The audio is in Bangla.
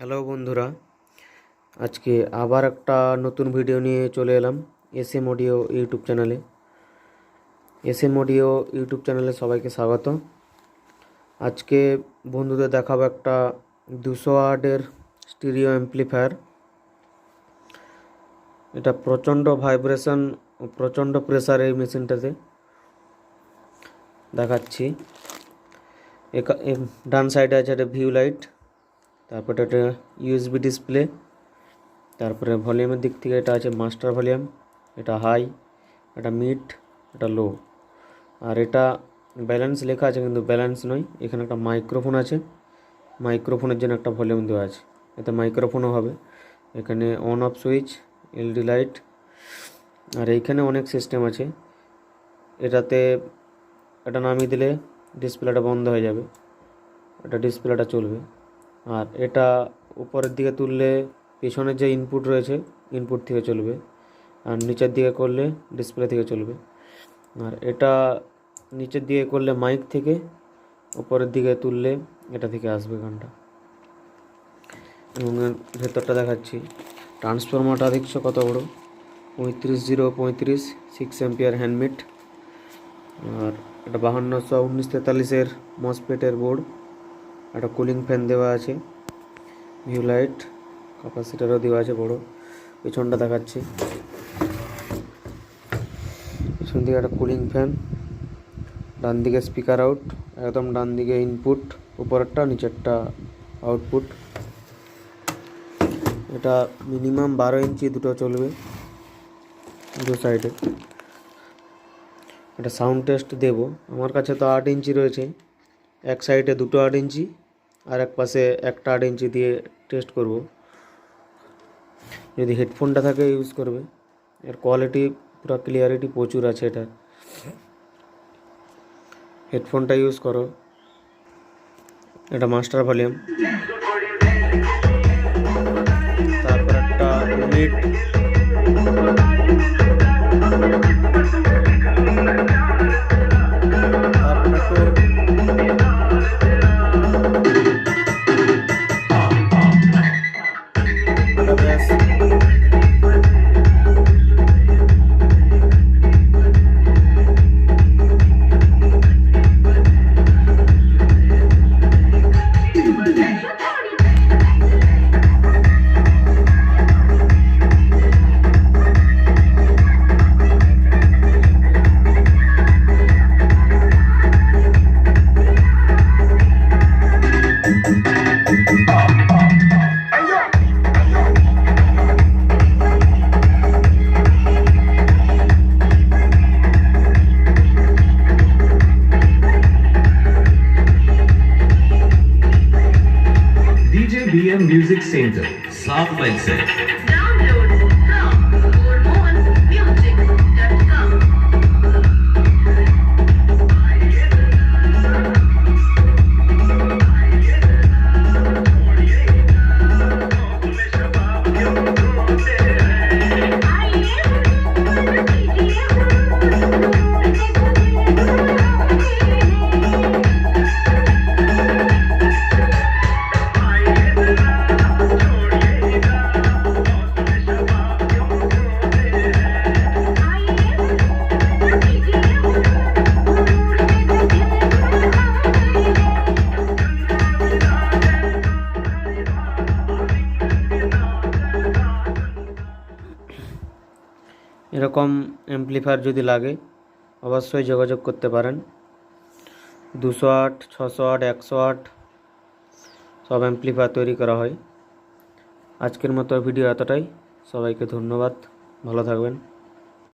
হ্যালো বন্ধুরা, আজকে আবার একটা নতুন ভিডিও নিয়ে চলে এলাম এস এম অডিও ইউটিউব চ্যানেলে এস এম অডিও ইউটিউব চ্যানেলে সবাইকে স্বাগত। আজকে বন্ধুদের দেখাবো একটা দুশো ওয়ার্ডের স্টিরিও অ্যাম্প্লিফায়ার এটা প্রচণ্ড ভাইব্রেশন প্রচণ্ড প্রেসার এই মেশিনটাতে দেখাচ্ছি। ডান সাইডে আছে একটা ভিউ লাইট তারপরে এটা ইউএসবি ডিসপ্লে তারপরে ভলিউমের দিক থেকে এটা আছে মাস্টার ভলিউম এটা হাই এটা মিড এটা লো আর এটা ব্যালেন্স লেখা আছে কিন্তু ব্যালেন্স নয়, এখানে একটা মাইক্রোফোন আছে মাইক্রোফোনের জন্য একটা ভলিউম দেওয়া আছে, এতে মাইক্রোফোনও হবে। এখানে on off switch LED light আর এইখানে অনেক সিস্টেম আছে, এটাতে এটা নামিয়ে দিলে ডিসপ্লেটা বন্ধ হয়ে যাবে, এটা ডিসপ্লেটা চলবে। আর এটা উপরের দিকে তুললে পেছনের যে ইনপুট রয়েছে ইনপুট থেকে চলবে। আর নিচের দিকে করলে ডিসপ্লে থেকে চলবে। আর এটা নিচের দিকে করলে মাইক থেকে, উপরের দিকে তুললে এটা থেকে আসবে গানটা এবং ভেতরটা দেখাচ্ছি। ট্রান্সফরমারটা দেখছ কত বড়? পঁয়ত্রিশ জিরো পঁয়ত্রিশ সিক্স এম্পিয়ার হ্যান্ডমেড আর এটা বাহান্নশো উনিশ তেতাল্লিশের মসপেটের বোর্ড একটা কুলিং ফ্যান দেওয়া আছে ভিউ লাইট ক্যাপাসিটারও দেওয়া আছে বড়, পেছনটা দেখাচ্ছি। পেছন দিকে একটা কুলিং ফ্যান ডান দিকে স্পিকার আউট একদম ডান দিকে ইনপুট উপরেরটা, নিচেরটা আউটপুট এটা মিনিমাম বারো ইঞ্চি দুটো চলবে দু সাইডে এটা সাউন্ড টেস্ট দেব, আমার কাছে তো আট ইঞ্চি রয়েছে। এক সাইডে দুটো আট ইঞ্চি আর এক পাশে একটা আট ইঞ্চি দিয়ে টেস্ট করব। যদি হেডফোনটা থাকে ইউজ করবে। এর কোয়ালিটি পুরো ক্লিয়ারিটি প্রচুর আছে এটা হেডফোনটা ইউজ করো। এটা মাস্টার ভলিউম তারপর একটা change up. Like say. এরকম অ্যাম্পলিফায়ার যদি লাগে, অবশ্যই যোগাযোগ করতে পারেন। দুশো আট, ছশো আট, একশো আট, সব অ্যাম্পলিফায়ার তৈরি করা হয়। আজকের মতো ভিডিও এতটাই। সবাইকে ধন্যবাদ। ভালো থাকবেন।